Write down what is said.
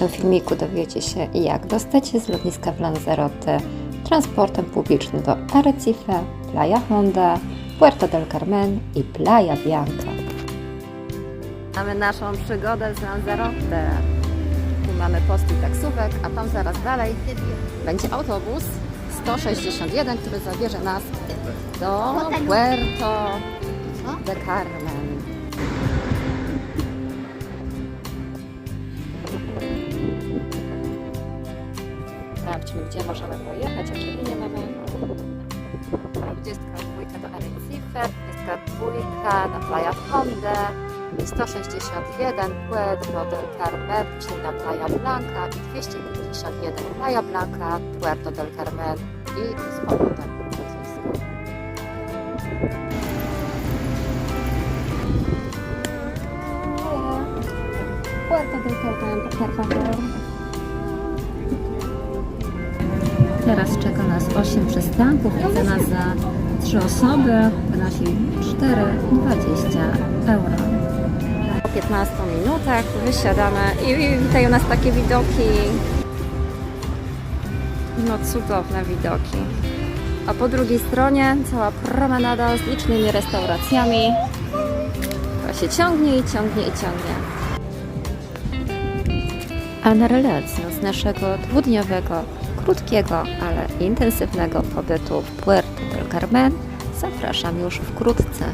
dzisiejszym filmiku dowiecie się, jak dostać się z lotniska w Lanzarote transportem publicznym do Arrecife, Playa Honda, Puerto del Carmen i Playa Bianca. Mamy naszą przygodę z Lanzarote. Tu mamy posty taksówek, a tam zaraz dalej będzie autobus 161, który zabierze nas do Puerto del Carmen. Sprawdźmy, gdzie możemy pojechać, jakie linie mamy. 22 do Arrecife, 22 na Playa Honda, 161 Puerto del Carmen, czyli na Playa Blanca i 251 Playa Blanca, Puerto del Carmen i z powrotem. Puerto del Carmen, por favor. Teraz czeka nas 8 przystanków i cena za 3 osoby wynosi 4,20 euro. Po 15 minutach wysiadamy i, witają nas takie widoki. No cudowne widoki. A po drugiej stronie cała promenada z licznymi restauracjami. która się ciągnie i ciągnie i ciągnie. A na relację z naszego dwudniowego, krótkiego, ale intensywnego pobytu w Puerto del Carmen zapraszam już wkrótce.